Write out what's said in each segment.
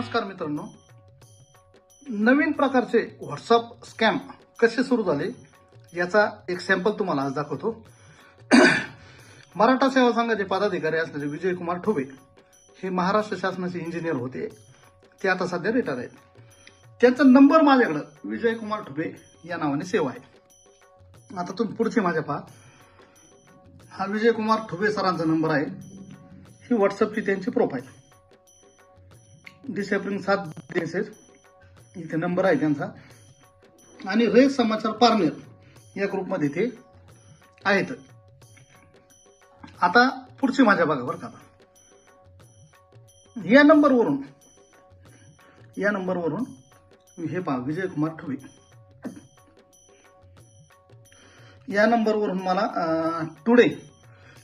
नमस्कार मित्रांनो. नवीन प्रकारचे व्हॉट्सअप स्कॅम कसे सुरू झाले याचा एक सॅम्पल तुम्हाला आज दाखवतो. मराठा सेवा संघाचे पदाधिकारी असणारे विजयकुमार ठोबे हे महाराष्ट्र शासनाचे इंजिनियर होते. ते आता सध्या रिटायर आहेत. त्यांचा नंबर माझ्याकडं. विजयकुमार ठोबे या नावाने सेवा आहे. आता तुम्ही पुढचे माझ्या पहा. हा विजयकुमार ठोबे सरांचा नंबर आहे. ही व्हॉट्सअपची त्यांची प्रोफाईल डिसेंबर सात दिवसेस इथे नंबर आहे त्यांचा. आणि हे समाचार पारनेर या ग्रुपमध्ये ते आहेत. आता पुढची माझ्या भागावर बरं का या नंबरवरून या नंबरवरून हे पहा विजयकुमार ठोबे या नंबरवरून मला टुडे.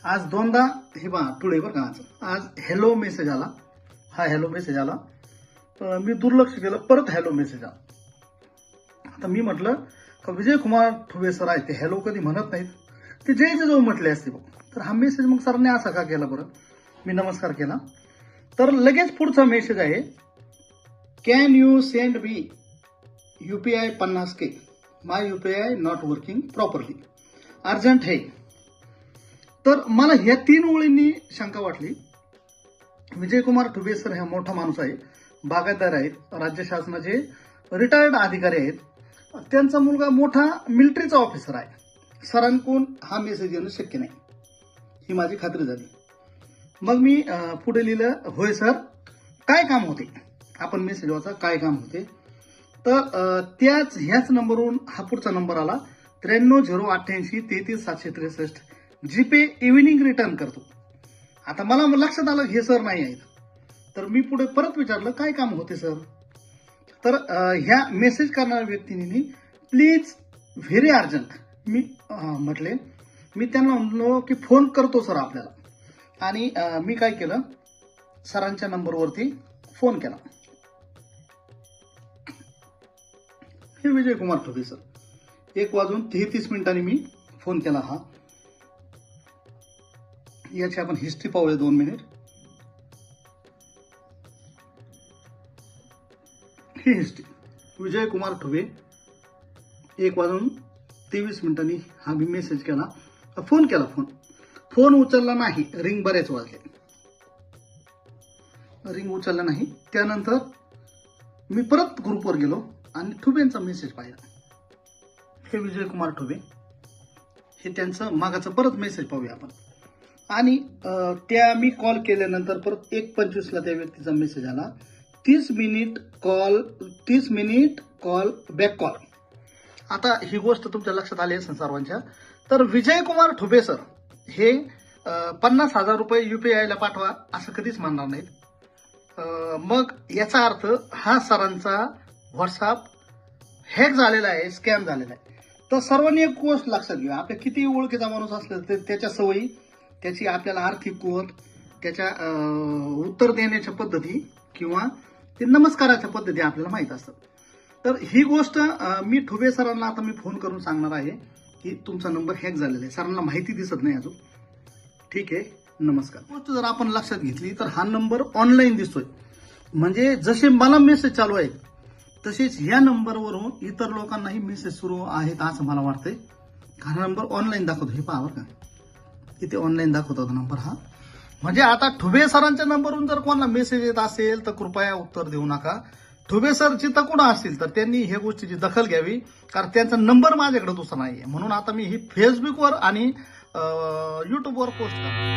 आज दोनदा हे पहा टुडे बरं का आज. आज हॅलो मेसेज आला. हा हॅलो मेसेज आला. मी दुर्लक्ष केलं परत हॅलो मेसेज आला. आता मी म्हटलं का विजयकुमार ठुबे सर आहे ते हॅलो कधी म्हणत नाहीत. ते जय जवळ म्हटले असते बघ. तर हा मेसेज मग सरने असा का केला बरं? मी नमस्कार केला. तर लगेच पुढचा मेसेज आहे can you send me U P I पन्नास K? My U P I not working properly urgent आहे. तर मला ह्या तीन ओळींनी शंका वाटली. विजयकुमार ठुबे सर हा मोठा माणूस आहे बागायतदार आहेत राज्य शासनाचे रिटायर्ड अधिकारी आहेत. त्यांचा मुलगा मोठा मिलिटरीचा ऑफिसर आहे. सरांकडून हा मेसेज येणं शक्य नाही. ही माझी खात्री झाली. मग मी पुढे लिहिलं होय सर काय काम होते? आपण मेसेज वाचा काय काम होते? तर त्याच ह्याच नंबरवरून हा पुढचा नंबर आला. त्र्याण्णव झिरो अठ्ठ्याऐंशी तेहतीस सातशे त्रेसष्ट. जीपे इव्हिनिंग रिटर्न करतो. आता मला लक्षात आलं हे सर नाही आहेत. तर मी पुढे परत विचारलं काय काम होते सर? तर ह्या मेसेज करणाऱ्या व्यक्तींनी प्लीज व्हेरी अर्जंट. मी म्हटले मी त्यांना म्हणलो की फोन करतो सर आपल्याला. आणि मी काय केलं सरांच्या नंबरवरती फोन केला. हे विजय कुमार ठोके सर. एक वाजून तेहतीस मिनिटांनी मी फोन केला हा. याची आपण हिस्ट्री पाहूया दोन मिनिट ही हिस्ट्री विजयकुमार ठुबे एक वाजून तेवीस मिनिटांनी हा मी मेसेज केला. फोन केला फोन. फोन उचलला नाही रिंग बरेच वाजले. रिंग उचलला नाही. त्यानंतर मी परत ग्रुपवर गेलो आणि ठुबेंचा मेसेज पाहिला. हे विजयकुमार ठुबे. हे त्यांचं मागाचं परत मेसेज पाहूया आपण. आणि त्या मी कॉल केल्यानंतर परत एक पंचवीसला त्या व्यक्तीचा मेसेज आला. तीस मिनिट कॉल तीस मिनिट कॉल बॅक कॉल आता ही गोष्ट तुमच्या लक्षात आली असेल सर्वांच्या. तर विजयकुमार ठुबे सर हे पन्नास हजार रुपये युपीआयला पाठवा असं कधीच म्हणणार नाहीत. मग याचा अर्थ हा सरांचा व्हॉट्सअप हॅक झालेला आहे स्कॅम झालेला आहे. तर सर्वांनी एक गोष्ट लक्षात घ्या. आपल्या किती ओळखीचा माणूस असला तर त्याच्या सवयी त्याची आपल्याला आर्थिक कुवत त्याच्या उत्तर देण्याच्या पद्धती किंवा ते नमस्काराच्या पद्धती आपल्याला माहीत असतात. तर ही गोष्ट मी ठुबे सरांना आता मी फोन करून सांगणार आहे की तुमचा नंबर हॅक झालेला आहे. सरांना माहिती दिसत नाही अजून. ठीक आहे नमस्कार. गोष्ट जर आपण लक्षात घेतली तर हा नंबर ऑनलाईन दिसतोय. म्हणजे जसे मला मेसेज चालू आहेत तसेच या नंबरवरून इतर लोकांनाही मेसेज सुरू आहेत असं मला वाटतंय. हा नंबर ऑनलाईन दाखवतो हे पहा का. इथे ऑनलाईन दाखवत होता नंबर हा? म्हणजे आता ठुबे सरांच्या नंबरवरून जर कोणाला मेसेज येत असेल तर कृपया उत्तर देऊ नका. ठुबे सर जिथं कुठं असतील तर त्यांनी ह्या गोष्टीची दखल घ्यावी कारण त्यांचा नंबर माझ्याकडे दुसरा नाहीये. म्हणून आता मी ही फेसबुकवर आणि युट्यूबवर पोस्ट करतो